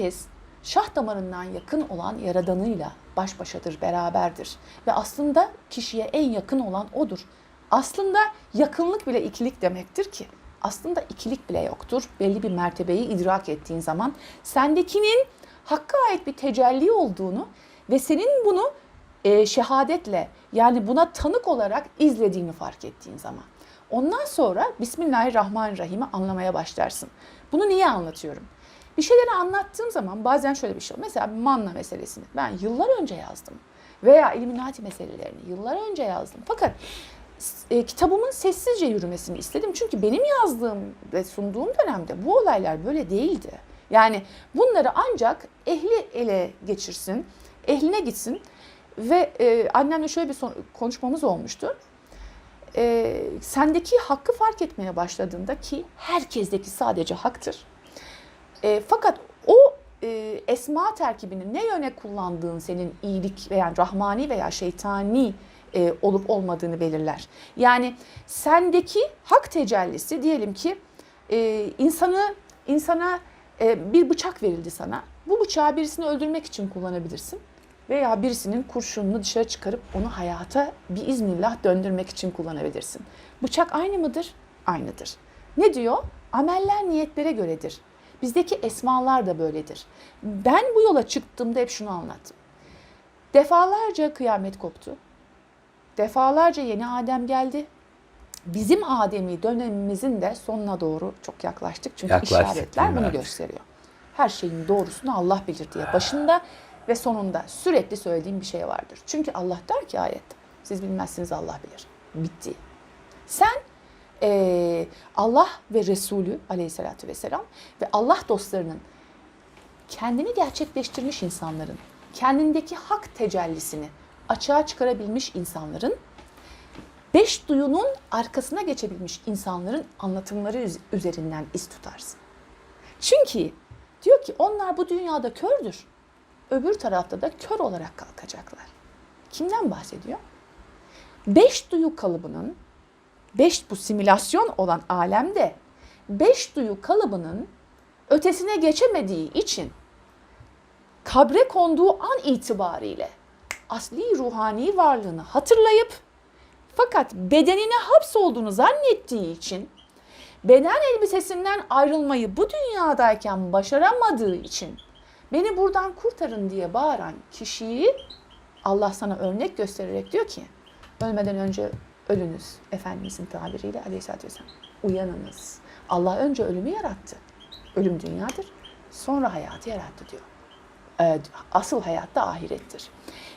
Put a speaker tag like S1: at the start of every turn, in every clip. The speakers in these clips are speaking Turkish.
S1: herkes şah damarından yakın olan yaradanıyla baş başadır, beraberdir. Ve aslında kişiye en yakın olan odur. Aslında yakınlık bile ikilik demektir ki. Aslında ikilik bile yoktur. Belli bir mertebeyi idrak ettiğin zaman sendekinin hakka ait bir tecelli olduğunu ve senin bunu e, şehadetle yani buna tanık olarak izlediğini fark ettiğin zaman. Ondan sonra Bismillahirrahmanirrahim'i anlamaya başlarsın. Bunu niye anlatıyorum? Bir şeyleri anlattığım zaman bazen şöyle bir şey oluyor. Mesela manna meselesini ben yıllar önce yazdım. Veya Illuminati meselelerini yıllar önce yazdım. Fakat e, kitabımın sessizce yürümesini istedim. Çünkü benim yazdığım ve sunduğum dönemde bu olaylar böyle değildi. Yani bunları ancak ehli ele geçirsin, ehline gitsin. Ve e, annemle şöyle bir son, konuşmamız olmuştu. E, sendeki hakkı fark etmeye başladığında ki herkesteki sadece haktır. E, fakat o e, esma terkibini ne yöne kullandığın senin iyilik veya rahmani veya şeytani e, olup olmadığını belirler. Yani sendeki hak tecellisi diyelim ki e, insanı insana e, bir bıçak verildi sana. Bu bıçağı birisini öldürmek için kullanabilirsin veya birisinin kurşununu dışarı çıkarıp onu hayata bir iznillah döndürmek için kullanabilirsin. Bıçak aynı mıdır? Aynıdır. Ne diyor? Ameller niyetlere göredir. Bizdeki esmalar da böyledir. Ben bu yola çıktığımda hep şunu anlattım. Defalarca kıyamet koptu. Defalarca yeni Adem geldi. Bizim Ademi dönemimizin de sonuna doğru çok yaklaştık. Çünkü
S2: Yaklaştık,
S1: işaretler bunu gösteriyor. Her şeyin doğrusunu Allah bilir diye başında ve sonunda sürekli söylediğim bir şey vardır. Çünkü Allah der ki ayette, siz bilmezsiniz Allah bilir. Bitti. Sen eee, Allah ve Resulü aleyhissalatü vesselam ve Allah dostlarının kendini gerçekleştirmiş insanların, kendindeki hak tecellisini açığa çıkarabilmiş insanların, beş duyunun arkasına geçebilmiş insanların anlatımları üz- üzerinden iz tutarsın. Çünkü diyor ki onlar bu dünyada kördür. Öbür tarafta da kör olarak kalkacaklar. Kimden bahsediyor? Beş duyu kalıbının, beş bu simülasyon olan alemde beş duyu kalıbının ötesine geçemediği için kabre konduğu an itibariyle asli ruhani varlığını hatırlayıp fakat bedenine hapsolduğunu zannettiği için beden elbisesinden ayrılmayı bu dünyadayken başaramadığı için beni buradan kurtarın diye bağıran kişiyi Allah sana örnek göstererek diyor ki ölmeden önce ölünüz Efendimizin tabiriyle aleyhissalatü vesselam uyanınız. Allah önce ölümü yarattı. Ölüm dünyadır. Sonra hayatı yarattı diyor. Ee, Asıl hayat da ahirettir.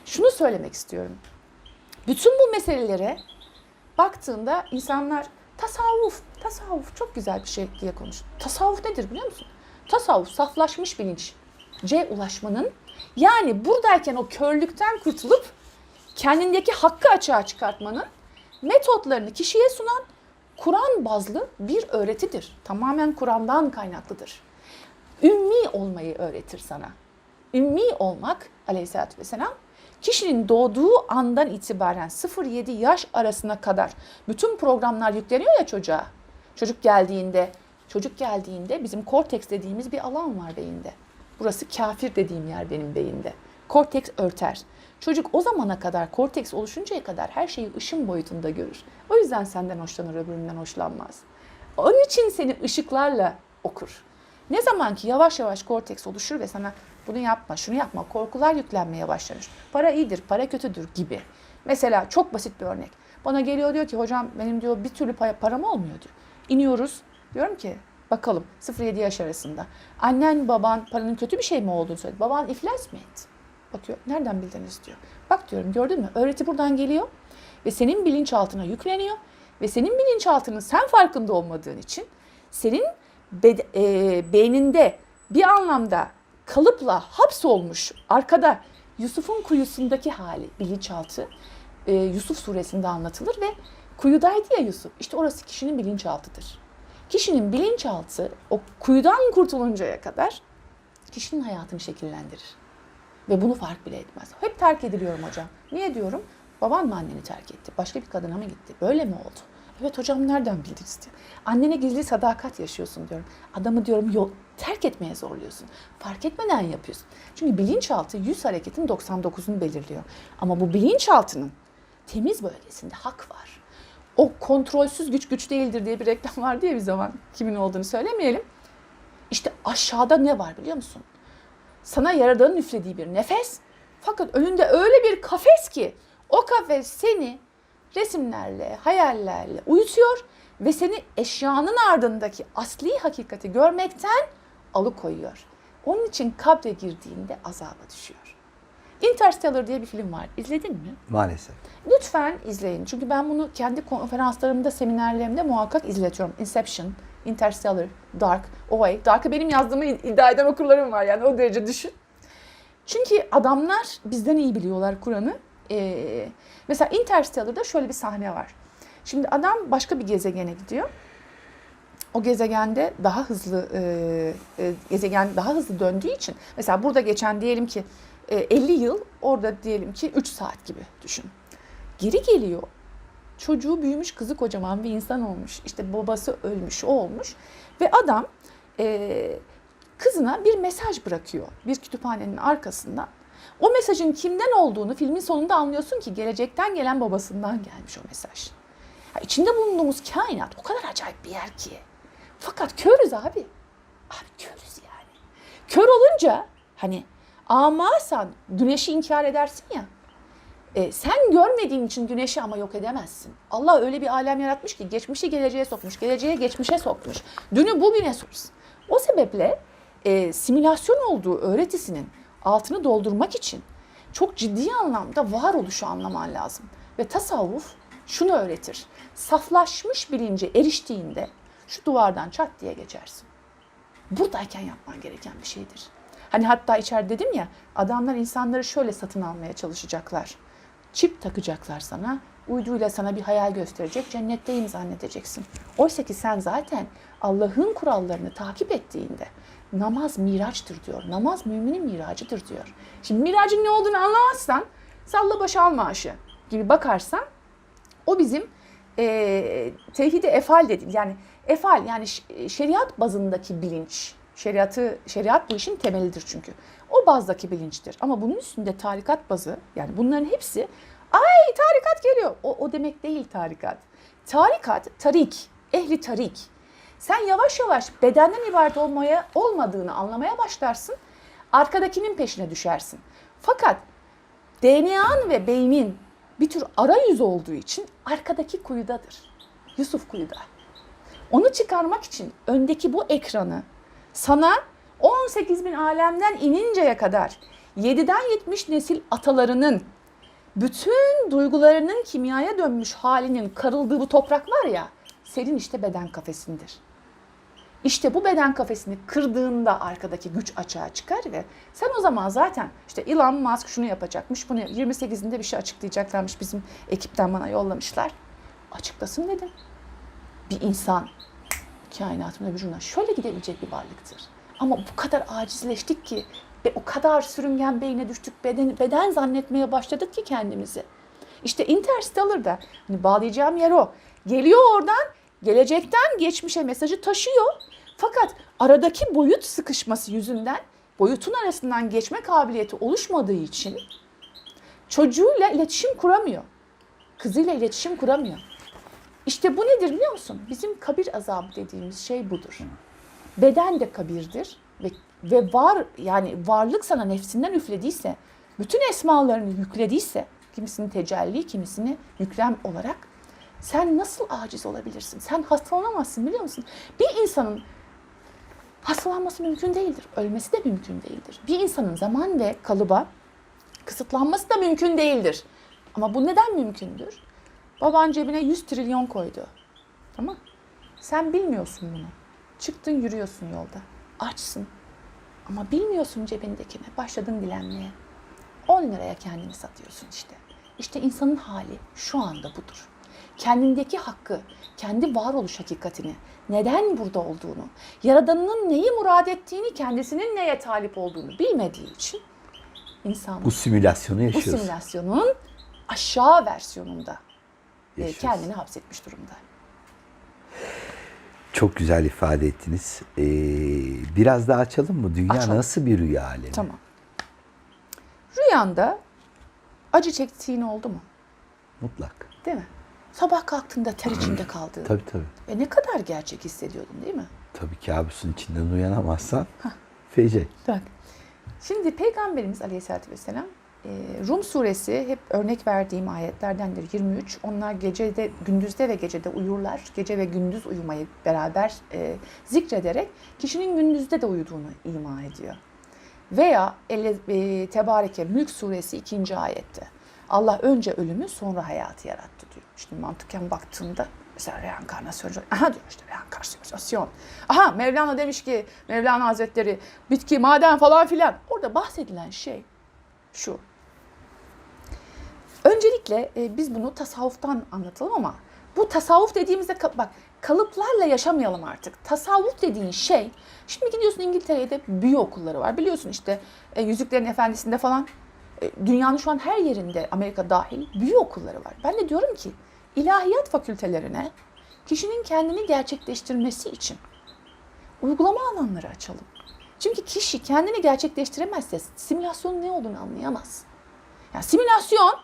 S1: Şunu söylemek istiyorum. Bütün bu meselelere baktığında insanlar tasavvuf, tasavvuf çok güzel bir şey diye konuş. Tasavvuf nedir biliyor musun? Tasavvuf saflaşmış bilinç. C ulaşmanın yani buradayken o körlükten kurtulup kendindeki hakkı açığa çıkartmanın metotlarını kişiye sunan Kur'an bazlı bir öğretidir. Tamamen Kur'an'dan kaynaklıdır. Ümmi olmayı öğretir sana. Ümmi olmak aleyhissalatü vesselam kişinin doğduğu andan itibaren 0-7 yaş arasına kadar bütün programlar yükleniyor ya çocuğa. Çocuk geldiğinde, çocuk geldiğinde bizim korteks dediğimiz bir alan var beyinde. Burası kafir dediğim yer benim beyinde. Korteks örter. Çocuk o zamana kadar, korteks oluşuncaya kadar her şeyi ışın boyutunda görür. O yüzden senden hoşlanır, öbüründen hoşlanmaz. Onun için seni ışıklarla okur. Ne zaman ki yavaş yavaş korteks oluşur ve sana bunu yapma, şunu yapma, korkular yüklenmeye başlanır. Para iyidir, para kötüdür gibi. Mesela çok basit bir örnek. Bana geliyor diyor ki hocam benim diyor bir türlü pa- param olmuyor diyor. İniyoruz. Diyorum ki bakalım 0-7 yaş arasında. Annen baban paranın kötü bir şey mi olduğunu söyledi. Baban iflas mı etti? Bakıyor nereden bildiniz diyor. Bak diyorum gördün mü öğreti buradan geliyor ve senin bilinçaltına yükleniyor ve senin bilinçaltının sen farkında olmadığın için senin bed- e, beyninde bir anlamda kalıpla hapsolmuş arkada Yusuf'un kuyusundaki hali bilinçaltı e, Yusuf suresinde anlatılır ve kuyudaydı ya Yusuf. İşte orası kişinin bilinçaltıdır. Kişinin bilinçaltı o kuyudan kurtuluncaya kadar kişinin hayatını şekillendirir. Ve bunu fark bile etmez. Hep terk ediliyorum hocam. Niye diyorum? Baban mı anneni terk etti? Başka bir kadına mı gitti? Böyle mi oldu? Evet hocam nereden bildiniz diyor. Annene gizli sadakat yaşıyorsun diyorum. Adamı diyorum yol terk etmeye zorluyorsun. Fark etmeden yapıyorsun. Çünkü bilinçaltı 100 hareketin 99'unu belirliyor. Ama bu bilinçaltının temiz bölgesinde hak var. O kontrolsüz güç güç değildir diye bir reklam vardı ya bir zaman. Kimin olduğunu söylemeyelim. İşte aşağıda ne var biliyor musun? Sana yaradanın üflediği bir nefes. Fakat önünde öyle bir kafes ki o kafes seni resimlerle, hayallerle uyutuyor ve seni eşyanın ardındaki asli hakikati görmekten alıkoyuyor. Onun için kabre girdiğinde azaba düşüyor. Interstellar diye bir film var. İzledin mi?
S2: Maalesef.
S1: Lütfen izleyin. Çünkü ben bunu kendi konferanslarımda, seminerlerimde muhakkak izletiyorum. Inception, Interstellar, Dark, OA. Dark'ı benim yazdığımı iddia eden okurlarım var yani o derece düşün. Çünkü adamlar bizden iyi biliyorlar Kur'an'ı. Ee, mesela Interstellar'da şöyle bir sahne var. Şimdi adam başka bir gezegene gidiyor. O gezegende daha hızlı e, e, gezegen daha hızlı döndüğü için mesela burada geçen diyelim ki e, 50 yıl orada diyelim ki 3 saat gibi düşün. Geri geliyor. Çocuğu büyümüş, kızı kocaman bir insan olmuş. İşte babası ölmüş, o olmuş. Ve adam e, kızına bir mesaj bırakıyor bir kütüphanenin arkasında. O mesajın kimden olduğunu filmin sonunda anlıyorsun ki gelecekten gelen babasından gelmiş o mesaj. Ya içinde bulunduğumuz kainat o kadar acayip bir yer ki. Fakat körüz abi. Abi körüz yani. Kör olunca hani amasan güneşi inkar edersin ya. E, sen görmediğin için güneşi ama yok edemezsin. Allah öyle bir alem yaratmış ki geçmişi geleceğe sokmuş, geleceğe geçmişe sokmuş. Dünü bugüne sokmuş. O sebeple e, simülasyon olduğu öğretisinin altını doldurmak için çok ciddi anlamda varoluşu anlaman lazım. Ve tasavvuf şunu öğretir. Saflaşmış bilince eriştiğinde şu duvardan çat diye geçersin. Buradayken yapman gereken bir şeydir. Hani hatta içeride dedim ya adamlar insanları şöyle satın almaya çalışacaklar. Çip takacaklar sana, uyduyla sana bir hayal gösterecek, cennetteyim zannedeceksin. Oysa ki sen zaten Allah'ın kurallarını takip ettiğinde namaz miraçtır diyor. Namaz müminin miracıdır diyor. Şimdi miracın ne olduğunu anlamazsan salla başı al maaşı gibi bakarsan o bizim e, tevhidi efal dediğim yani efal yani şeriat bazındaki bilinç. Şeriatı şeriat bu işin temelidir çünkü. O bazdaki bilinçtir. Ama bunun üstünde tarikat bazı yani bunların hepsi ay tarikat geliyor. O, o demek değil tarikat. Tarikat, tarik, ehli tarik. Sen yavaş yavaş bedenden ibaret olmaya olmadığını anlamaya başlarsın. Arkadakinin peşine düşersin. Fakat DNA'n ve beynin bir tür arayüz olduğu için arkadaki kuyudadır. Yusuf kuyuda. Onu çıkarmak için öndeki bu ekranı sana 18 bin alemden ininceye kadar 7'den 70 nesil atalarının bütün duygularının kimyaya dönmüş halinin karıldığı bu toprak var ya senin işte beden kafesindir. İşte bu beden kafesini kırdığında arkadaki güç açığa çıkar ve sen o zaman zaten işte Elon Musk şunu yapacakmış, bunu 28'inde bir şey açıklayacaklarmış bizim ekipten bana yollamışlar. Açıklasın dedim. Bir insan kainatın öbür şöyle gidebilecek bir varlıktır. Ama bu kadar acizleştik ki ve o kadar sürüngen beyne düştük, beden, beden zannetmeye başladık ki kendimizi. İşte Interstellar'da hani bağlayacağım yer o. Geliyor oradan, gelecekten geçmişe mesajı taşıyor. Fakat aradaki boyut sıkışması yüzünden boyutun arasından geçme kabiliyeti oluşmadığı için çocuğuyla iletişim kuramıyor. Kızıyla iletişim kuramıyor. İşte bu nedir biliyor musun? Bizim kabir azabı dediğimiz şey budur. Beden de kabirdir ve, ve var yani varlık sana nefsinden üflediyse, bütün esmalarını yüklediyse, kimisini tecelli, kimisini yüklem olarak sen nasıl aciz olabilirsin? Sen hastalanamazsın biliyor musun? Bir insanın hastalanması mümkün değildir. Ölmesi de mümkün değildir. Bir insanın zaman ve kalıba kısıtlanması da mümkün değildir. Ama bu neden mümkündür? Baban cebine 100 trilyon koydu. Tamam Sen bilmiyorsun bunu. Çıktın yürüyorsun yolda. Açsın. Ama bilmiyorsun cebindekini. Başladın dilenmeye. 10 liraya kendini satıyorsun işte. İşte insanın hali şu anda budur. Kendindeki hakkı, kendi varoluş hakikatini, neden burada olduğunu, yaradanının neyi murad ettiğini, kendisinin neye talip olduğunu bilmediği için insan
S2: Bu simülasyonu
S1: bu
S2: yaşıyoruz.
S1: simülasyonun aşağı versiyonunda e,
S2: Yaşıyoruz.
S1: kendini hapsetmiş durumda.
S2: Çok güzel ifade ettiniz. Ee, biraz daha açalım mı? Dünya
S1: Açalım.
S2: nasıl bir rüya alemi?
S1: Tamam. Rüyanda acı çektiğin oldu mu?
S2: Mutlak.
S1: Değil mi? Sabah kalktığında ter içinde kaldığın.
S2: Tabii tabii.
S1: Ve ne kadar gerçek hissediyordun değil mi?
S2: Tabii kabusun içinden uyanamazsan fece.
S1: Bak. Şimdi Peygamberimiz Aleyhisselatü Vesselam e, Rum suresi hep örnek verdiğim ayetlerdendir 23. Onlar gecede, gündüzde ve gecede uyurlar. Gece ve gündüz uyumayı beraber e, zikrederek kişinin gündüzde de uyuduğunu ima ediyor. Veya Elle, e, Tebareke Mülk suresi 2. ayette. Allah önce ölümü sonra hayatı yarattı diyor. Şimdi mantıken baktığında mesela reenkarnasyon, aha diyor işte reenkarnasyon. Aha Mevlana demiş ki Mevlana Hazretleri bitki, maden falan filan. Orada bahsedilen şey şu. Öncelikle e, biz bunu tasavvuftan anlatalım ama bu tasavvuf dediğimizde bak kalıplarla yaşamayalım artık. Tasavvuf dediğin şey, şimdi gidiyorsun İngiltere'de büyü okulları var. Biliyorsun işte e, Yüzüklerin Efendisi'nde falan e, dünyanın şu an her yerinde Amerika dahil büyü okulları var. Ben de diyorum ki ilahiyat fakültelerine kişinin kendini gerçekleştirmesi için uygulama alanları açalım. Çünkü kişi kendini gerçekleştiremezse simülasyonun ne olduğunu anlayamaz. Yani simülasyon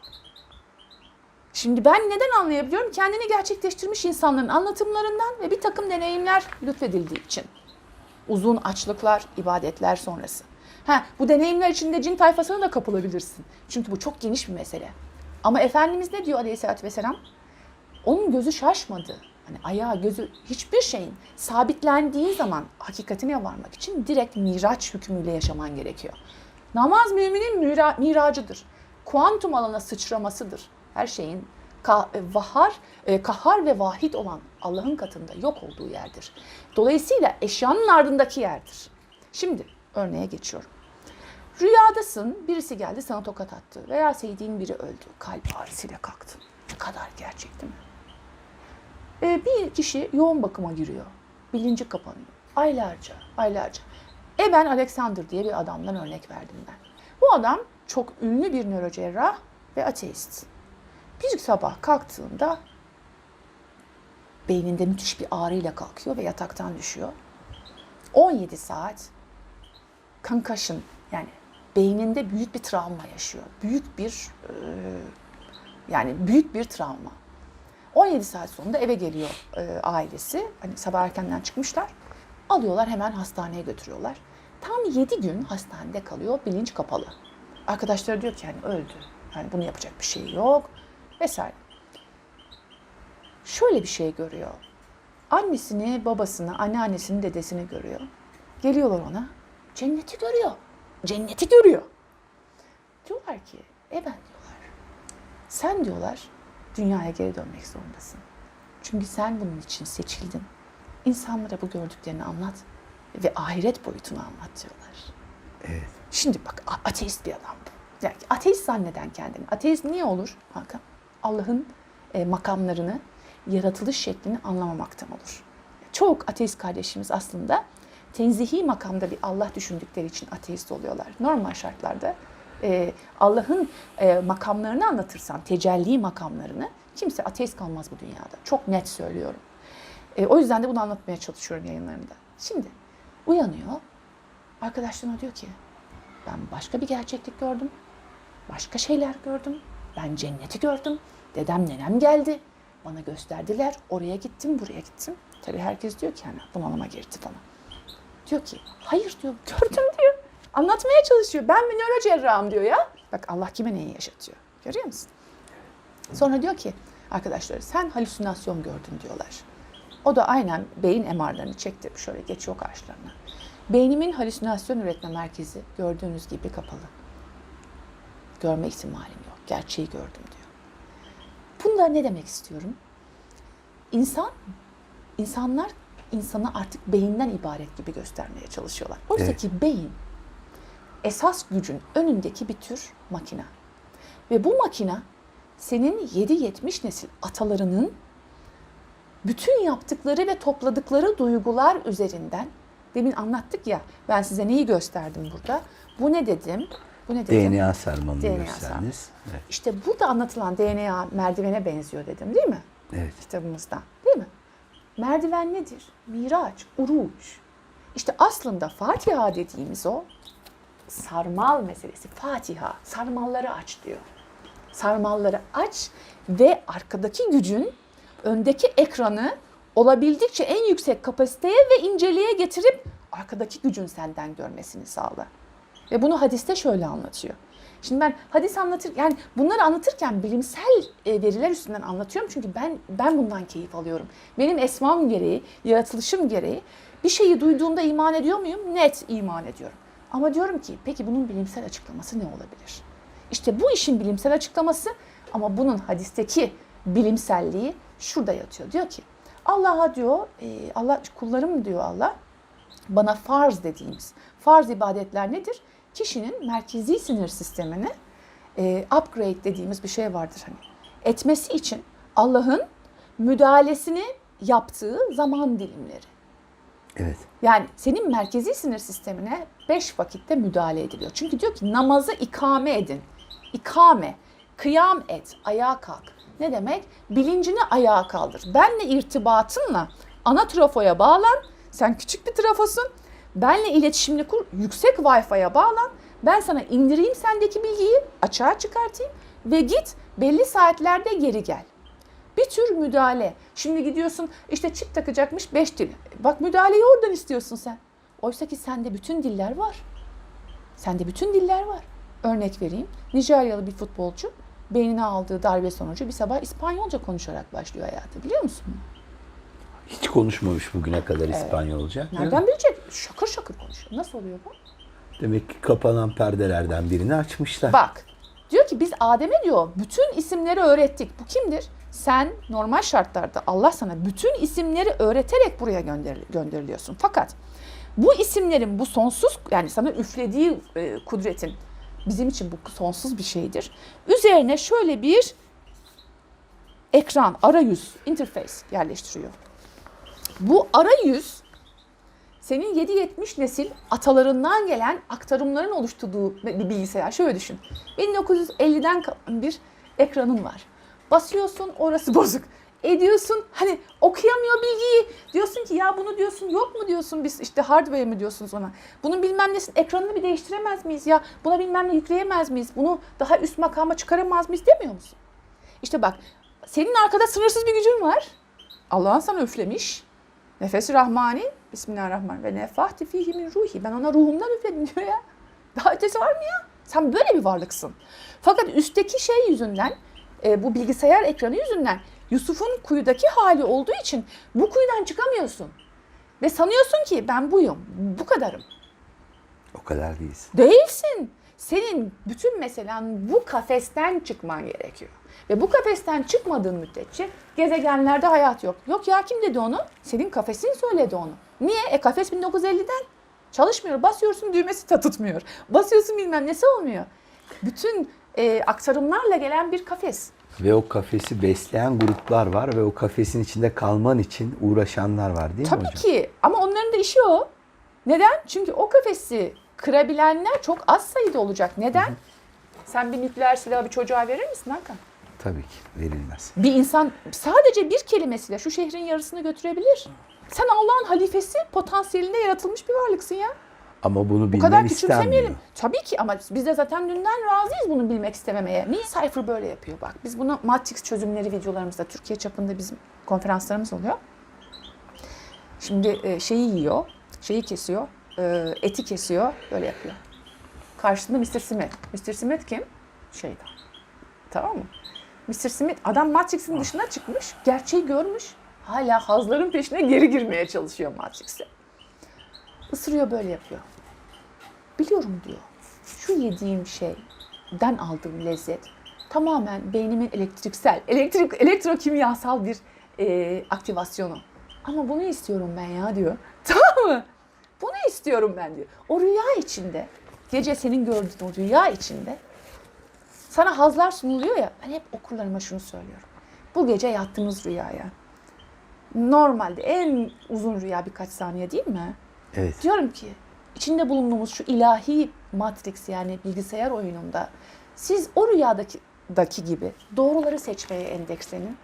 S1: Şimdi ben neden anlayabiliyorum? Kendini gerçekleştirmiş insanların anlatımlarından ve bir takım deneyimler lütfedildiği için. Uzun açlıklar, ibadetler sonrası. Ha, bu deneyimler içinde cin tayfasına da kapılabilirsin. Çünkü bu çok geniş bir mesele. Ama Efendimiz ne diyor Aleyhisselatü Vesselam? Onun gözü şaşmadı. Hani ayağı, gözü hiçbir şeyin sabitlendiği zaman hakikatine varmak için direkt miraç hükmüyle yaşaman gerekiyor. Namaz müminin mira, miracıdır. Kuantum alana sıçramasıdır. Her şeyin e, vahar, e, kahhar ve vahid olan Allah'ın katında yok olduğu yerdir. Dolayısıyla eşyanın ardındaki yerdir. Şimdi örneğe geçiyorum. Rüyadasın, birisi geldi sana tokat attı veya sevdiğin biri öldü. Kalp ağrısıyla kalktın. Ne kadar gerçek değil mi? Ee, bir kişi yoğun bakıma giriyor. Bilinci kapanıyor. Aylarca, aylarca. E ben Alexander diye bir adamdan örnek verdim ben. Bu adam çok ünlü bir nörocerrah ve ateist. Bir sabah kalktığında beyninde müthiş bir ağrıyla kalkıyor ve yataktan düşüyor. 17 saat concussion yani beyninde büyük bir travma yaşıyor. Büyük bir e, yani büyük bir travma. 17 saat sonunda eve geliyor e, ailesi. Hani sabah erkenden çıkmışlar. Alıyorlar hemen hastaneye götürüyorlar. Tam 7 gün hastanede kalıyor, bilinç kapalı. Arkadaşları diyor ki hani öldü. Yani bunu yapacak bir şey yok vesaire. Şöyle bir şey görüyor. Annesini, babasını, anneannesini, dedesini görüyor. Geliyorlar ona. Cenneti görüyor. Cenneti görüyor. Diyorlar ki, e ben diyorlar. Sen diyorlar dünyaya geri dönmek zorundasın. Çünkü sen bunun için seçildin. İnsanlara bu gördüklerini anlat ve ahiret boyutunu anlat diyorlar.
S2: Evet.
S1: Şimdi bak ateist bir adam bu. Yani ateist zanneden kendini. Ateist niye olur Hakan? Allah'ın e, makamlarını, yaratılış şeklini anlamamaktan olur. Çok ateist kardeşimiz aslında tenzihi makamda bir Allah düşündükleri için ateist oluyorlar. Normal şartlarda e, Allah'ın e, makamlarını anlatırsan, tecelli makamlarını kimse ateist kalmaz bu dünyada. Çok net söylüyorum. E, o yüzden de bunu anlatmaya çalışıyorum yayınlarımda. Şimdi uyanıyor. Arkadaşlarına diyor ki ben başka bir gerçeklik gördüm. Başka şeyler gördüm. Ben cenneti gördüm. Dedem nenem geldi. Bana gösterdiler. Oraya gittim, buraya gittim. Tabii herkes diyor ki hani bunalıma girdi falan. Diyor ki hayır diyor gördüm diyor. Anlatmaya çalışıyor. Ben bir nörocerrahım diyor ya. Bak Allah kime neyi yaşatıyor. Görüyor musun? Sonra diyor ki arkadaşlar sen halüsinasyon gördün diyorlar. O da aynen beyin MR'larını çekti. Şöyle geçiyor karşılarına. Beynimin halüsinasyon üretme merkezi gördüğünüz gibi kapalı. Görme ihtimalim yok. Gerçeği gördüm diyor. Bunda ne demek istiyorum? İnsan, insanlar insanı artık beyinden ibaret gibi göstermeye çalışıyorlar. Oysa
S2: Evet.
S1: ki beyin esas gücün önündeki bir tür makina. Ve bu makina senin 7-70 nesil atalarının bütün yaptıkları ve topladıkları duygular üzerinden demin anlattık ya ben size neyi gösterdim burada. Bu ne dedim? Bu ne dedim?
S2: DNA sarmalını
S1: DNA
S2: gösterdiniz. Evet.
S1: İşte burada anlatılan DNA merdivene benziyor dedim değil mi?
S2: evet.
S1: Kitabımızda değil mi? Merdiven nedir? Miraç, uruç. İşte aslında Fatiha dediğimiz o sarmal meselesi. Fatiha, sarmalları aç diyor. Sarmalları aç ve arkadaki gücün öndeki ekranı olabildiğince en yüksek kapasiteye ve inceliğe getirip arkadaki gücün senden görmesini sağla. Ve bunu hadiste şöyle anlatıyor. Şimdi ben hadis anlatır yani bunları anlatırken bilimsel e, veriler üstünden anlatıyorum çünkü ben ben bundan keyif alıyorum. Benim esmam gereği, yaratılışım gereği bir şeyi duyduğumda iman ediyor muyum? Net iman ediyorum. Ama diyorum ki peki bunun bilimsel açıklaması ne olabilir? İşte bu işin bilimsel açıklaması ama bunun hadisteki bilimselliği şurada yatıyor. Diyor ki Allah'a diyor, e, Allah kullarım diyor Allah bana farz dediğimiz farz ibadetler nedir? Kişinin merkezi sinir sistemini e, upgrade dediğimiz bir şey vardır hani. Etmesi için Allah'ın müdahalesini yaptığı zaman dilimleri.
S2: Evet.
S1: Yani senin merkezi sinir sistemine beş vakitte müdahale ediliyor. Çünkü diyor ki namazı ikame edin. İkame, kıyam et, ayağa kalk. Ne demek? Bilincini ayağa kaldır. Benle irtibatınla ana trafoya bağlan. Sen küçük bir trafosun. Benle iletişimini kur. Yüksek Wi-Fi'ye bağlan. Ben sana indireyim sendeki bilgiyi, açığa çıkartayım ve git belli saatlerde geri gel. Bir tür müdahale. Şimdi gidiyorsun işte çip takacakmış 5 dil. Bak müdahaleyi oradan istiyorsun sen. Oysa ki sende bütün diller var. Sende bütün diller var. Örnek vereyim. Nijeryalı bir futbolcu beynine aldığı darbe sonucu bir sabah İspanyolca konuşarak başlıyor hayatı biliyor musun?
S2: Hiç konuşmamış bugüne kadar İspanyolca.
S1: Nereden bilecek? Şakır şakır konuşuyor. Nasıl oluyor bu?
S2: Demek ki kapanan perdelerden birini açmışlar.
S1: Bak diyor ki biz Adem'e diyor bütün isimleri öğrettik. Bu kimdir? Sen normal şartlarda Allah sana bütün isimleri öğreterek buraya gönderil- gönderiliyorsun. Fakat bu isimlerin bu sonsuz yani sana üflediği e, kudretin bizim için bu sonsuz bir şeydir. Üzerine şöyle bir ekran, arayüz, interface yerleştiriyor. Bu arayüz senin 7-70 nesil atalarından gelen aktarımların oluşturduğu bir bilgisayar. Şöyle düşün. 1950'den kalan bir ekranın var. Basıyorsun orası bozuk. Ediyorsun hani okuyamıyor bilgiyi. Diyorsun ki ya bunu diyorsun yok mu diyorsun biz işte hardware mi diyorsunuz ona. Bunun bilmem nesin ekranını bir değiştiremez miyiz ya? Buna bilmem ne yükleyemez miyiz? Bunu daha üst makama çıkaramaz mıyız demiyor musun? İşte bak senin arkada sınırsız bir gücün var. Allah'ın sana üflemiş. Nefesi Rahmani, Bismillahirrahmanirrahim ve nefahti fihi min ruhi. Ben ona ruhumdan üfledim diyor ya. Daha ötesi var mı ya? Sen böyle bir varlıksın. Fakat üstteki şey yüzünden, e, bu bilgisayar ekranı yüzünden Yusuf'un kuyudaki hali olduğu için bu kuyudan çıkamıyorsun. Ve sanıyorsun ki ben buyum, bu kadarım.
S2: O kadar değilsin.
S1: Değilsin. Senin bütün meselen bu kafesten çıkman gerekiyor. Ve bu kafesten çıkmadığın müddetçe gezegenlerde hayat yok. Yok ya kim dedi onu? Senin kafesin söyledi onu. Niye? E kafes 1950'den. Çalışmıyor. Basıyorsun düğmesi de tutmuyor. Basıyorsun bilmem nesi olmuyor. Bütün e, aktarımlarla gelen bir kafes.
S2: Ve o kafesi besleyen gruplar var ve o kafesin içinde kalman için uğraşanlar var değil mi
S1: Tabii
S2: hocam?
S1: ki ama onların da işi o. Neden? Çünkü o kafesi kırabilenler çok az sayıda olacak. Neden? Sen bir nükleer silahı bir çocuğa verir misin Hakan?
S2: Tabii ki verilmez.
S1: Bir insan sadece bir kelimesiyle şu şehrin yarısını götürebilir. Sen Allah'ın halifesi potansiyelinde yaratılmış bir varlıksın ya.
S2: Ama bunu
S1: Bu
S2: bilmen
S1: kadar
S2: istenmiyor.
S1: küçümsemeyelim. Tabii ki ama biz de zaten dünden razıyız bunu bilmek istememeye. Niye Cypher böyle yapıyor bak. Biz bunu Matrix çözümleri videolarımızda Türkiye çapında bizim konferanslarımız oluyor. Şimdi e, şeyi yiyor, şeyi kesiyor, e, eti kesiyor, böyle yapıyor. Karşısında Mr. Smith. Mr. Smith kim? Şeytan. Tamam mı? Mr. Smith adam Matrix'in dışına çıkmış, gerçeği görmüş. Hala hazların peşine geri girmeye çalışıyor Matrix'e. Isırıyor böyle yapıyor. Biliyorum diyor. Şu yediğim şeyden aldığım lezzet tamamen beynimin elektriksel, elektrik, elektrokimyasal bir e, aktivasyonu. Ama bunu istiyorum ben ya diyor. Tamam mı? Bunu istiyorum ben diyor. O rüya içinde, gece senin gördüğün o rüya içinde sana hazlar sunuluyor ya. Ben hep okurlarıma şunu söylüyorum. Bu gece yattığınız rüyaya. Normalde en uzun rüya birkaç saniye değil mi?
S2: Evet.
S1: Diyorum ki içinde bulunduğumuz şu ilahi Matrix yani bilgisayar oyununda siz o rüyadaki daki gibi doğruları seçmeye endekslenin.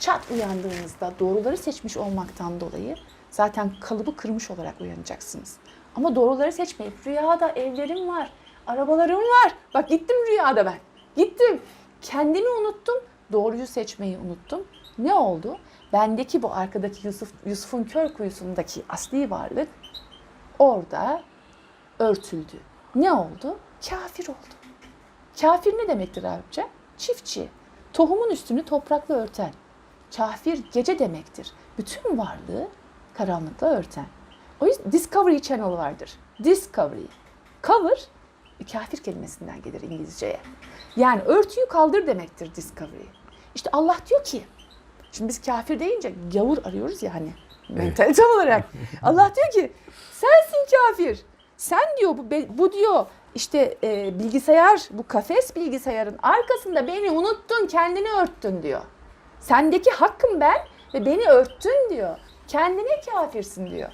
S1: çat uyandığınızda doğruları seçmiş olmaktan dolayı zaten kalıbı kırmış olarak uyanacaksınız. Ama doğruları seçmeyip rüyada evlerim var, arabalarım var. Bak gittim rüyada ben. Gittim. Kendimi unuttum. Doğruyu seçmeyi unuttum. Ne oldu? Bendeki bu arkadaki Yusuf, Yusuf'un kör kuyusundaki asli varlık orada örtüldü. Ne oldu? Kafir oldu. Kafir ne demektir Arapça? Çiftçi. Tohumun üstünü toprakla örten. Kafir gece demektir. Bütün varlığı karanlıkla örten. O yüzden Discovery Channel vardır. Discovery. Cover, kafir kelimesinden gelir İngilizceye. Yani örtüyü kaldır demektir Discovery. İşte Allah diyor ki, şimdi biz kafir deyince gavur arıyoruz ya hani mentalite olarak. Allah diyor ki, sensin kafir. Sen diyor bu, bu diyor işte e, bilgisayar, bu kafes bilgisayarın arkasında beni unuttun, kendini örttün diyor. Sendeki hakkım ben ve beni örttün diyor. Kendine kafirsin diyor.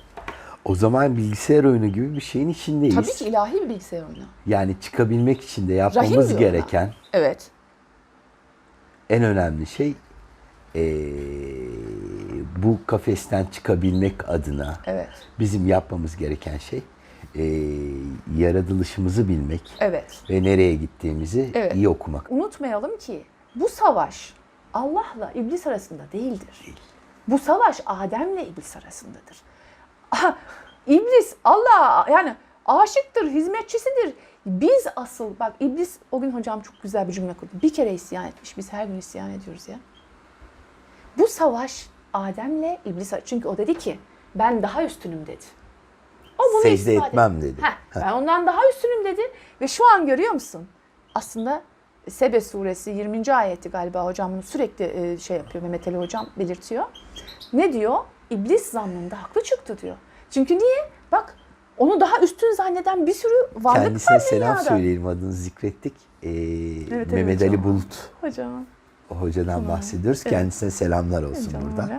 S2: O zaman bilgisayar oyunu gibi bir şeyin içindeyiz.
S1: Tabii ki ilahi bir bilgisayar oyunu.
S2: Yani çıkabilmek için de yapmamız gereken
S1: Evet.
S2: en önemli şey eee, bu kafesten çıkabilmek adına
S1: Evet.
S2: bizim yapmamız gereken şey eee, yaratılışımızı bilmek
S1: Evet.
S2: ve nereye gittiğimizi
S1: Evet.
S2: iyi okumak.
S1: Unutmayalım ki bu savaş Allah'la iblis arasında değildir. Bu savaş Adem'le iblis arasındadır. İblis Allah yani aşıktır, hizmetçisidir. Biz asıl bak iblis o gün hocam çok güzel bir cümle kurdu. Bir kere isyan etmiş. Biz her gün isyan ediyoruz ya. Bu savaş Adem'le iblis çünkü o dedi ki ben daha üstünüm dedi. O bunu
S2: Secde etmem
S1: etti.
S2: dedi.
S1: Heh, ben ondan daha üstünüm dedi ve şu an görüyor musun? Aslında Sebe suresi 20. ayeti galiba hocam bunu sürekli e, şey yapıyor Mehmet Ali hocam belirtiyor. Ne diyor? İblis zannında haklı çıktı diyor. Çünkü niye? Bak onu daha üstün zanneden bir sürü varlık
S2: Kendisine
S1: var
S2: selam
S1: dünyada.
S2: söyleyelim adını zikrettik. Eee,
S1: evet
S2: Mehmet Ali
S1: hocam.
S2: Bulut
S1: Hocam.
S2: hocadan bahsediyoruz. Kendisine selamlar olsun
S1: Canım
S2: buradan.
S1: öyle.